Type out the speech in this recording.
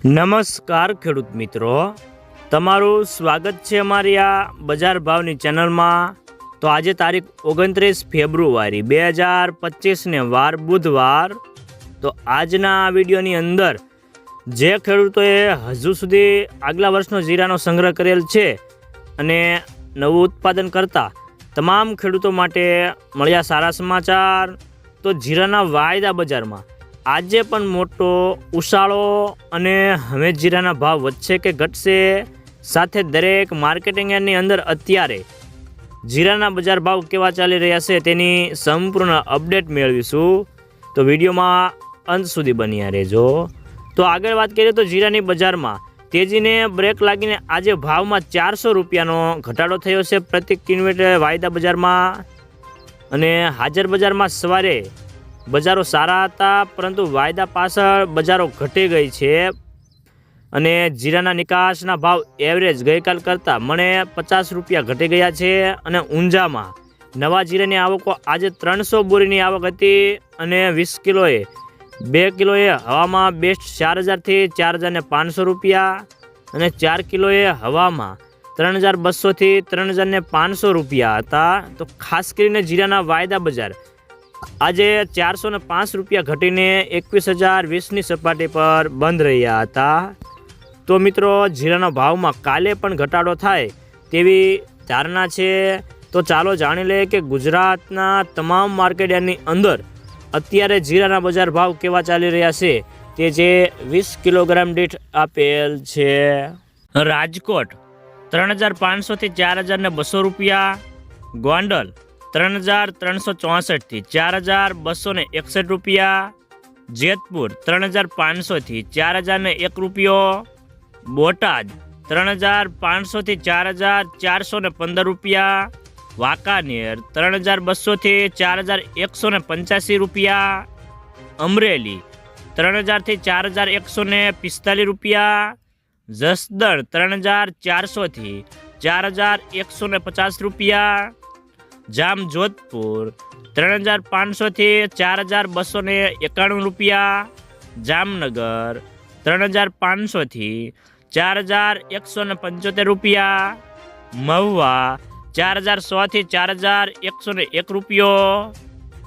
નમસ્કાર ખેડૂત મિત્રો. તમારું સ્વાગત છે અમારી આ બજાર ભાવની ચેનલમાં. તો આજે તારીખ ઓગણત્રીસ ફેબ્રુઆરી બે હજાર પચીસને વાર બુધવાર. તો આજના વિડીયોની અંદર જે ખેડૂતોએ હજુ સુધી આગલા વર્ષનો જીરાનો સંગ્રહ કરેલ છે અને નવું ઉત્પાદન કરતા તમામ ખેડૂતો માટે મળ્યા સારા સમાચાર. તો જીરાના વાયદા બજારમાં આજે પણ મોટો ઉછાળો અને હવે જીરાના ભાવ વધશે કે ઘટશે? સાથે દરેક માર્કેટિંગ યાર્ડની અંદર અત્યારે જીરાના બજાર ભાવ કેવા ચાલી રહ્યા છે તેની સંપૂર્ણ અપડેટ મેળવીશું. તો વિડીયોમાં અંત સુધી બન્યા રહેજો. તો આગળ વાત કરીએ તો જીરાની બજારમાં તેજીને બ્રેક લાગીને આજે ભાવમાં ચારસો રૂપિયાનો ઘટાડો થયો છે પ્રતિ કિલોમીટર વાયદા બજારમાં. અને હાજર બજારમાં સવારે બજારો સારા હતા, પરંતુ વાયદા પાછળ બજારો ઘટી ગઈ છે અને જીરાના નિકાસના ભાવ એવરેજ ગઈકાલ કરતાં મને પચાસ રૂપિયા ઘટી ગયા છે અને ઊંઝામાં. નવા જીરાની આવકો આજે ત્રણસો બોરીની આવક હતી અને વીસ કિલોએ, બે કિલોએ હવામાં બેસ્ટ ચાર હજારથી ચાર હજારને પાંચસો રૂપિયા અને ચાર કિલોએ હવામાં ત્રણ હજાર બસોથી ત્રણ હજારને પાંચસો રૂપિયા હતા. તો ખાસ કરીને જીરાના વાયદા બજાર આજે ચારસો ને પાંચ રૂપિયા ઘટીને એકવીસ હજાર વીસની સપાટી પર બંધ રહ્યા હતા. તો મિત્રો, જીરાના ભાવમાં કાલે પણ ઘટાડો થાય તેવી ધારણા છે. તો ચાલો જાણી લઈએ કે ગુજરાતના તમામ માર્કેટયાર્ડની અંદર અત્યારે જીરાના બજાર ભાવ કેવા ચાલી રહ્યા છે તે જે વીસ કિલોગ્રામ દીઠ આપેલ છે. રાજકોટ ત્રણ હજાર પાંચસોથી ચાર હજારને બસો રૂપિયા, ગોંડલ ત્રણ હજાર ત્રણસો ચોસઠથી ચાર હજાર બસો ને એકસઠ રૂપિયા. જેતપુર ત્રણ હજાર પાંચસોથી ચાર હજાર ને એક રૂપિયો. બોટાદ ત્રણ હજાર પાંચસોથી ચાર હજાર ચારસો ને પંદર રૂપિયા. વાંકાનેર ત્રણ હજાર બસોથી ચાર હજાર એકસો ને પંચ્યાસી રૂપિયા. અમરેલી ત્રણ હજારથી ચાર હજાર એકસો ને પિસ્તાલીસ રૂપિયા. જસદણ ત્રણ હજાર ચારસોથી ચાર હજાર એકસો ને પચાસ રૂપિયા. જામ જોધપુર ત્રણ હજાર પાંચસોથી ચાર હજાર બસો ને એકાણું રૂપિયા. જામનગર, ત્રણ હજાર પાંચસોથી ચાર હજાર એકસો ને પંચોતેર રૂપિયા. મહુવા, ચાર હજાર સોથી ચાર હજાર એકસો ને એક રૂપિયો.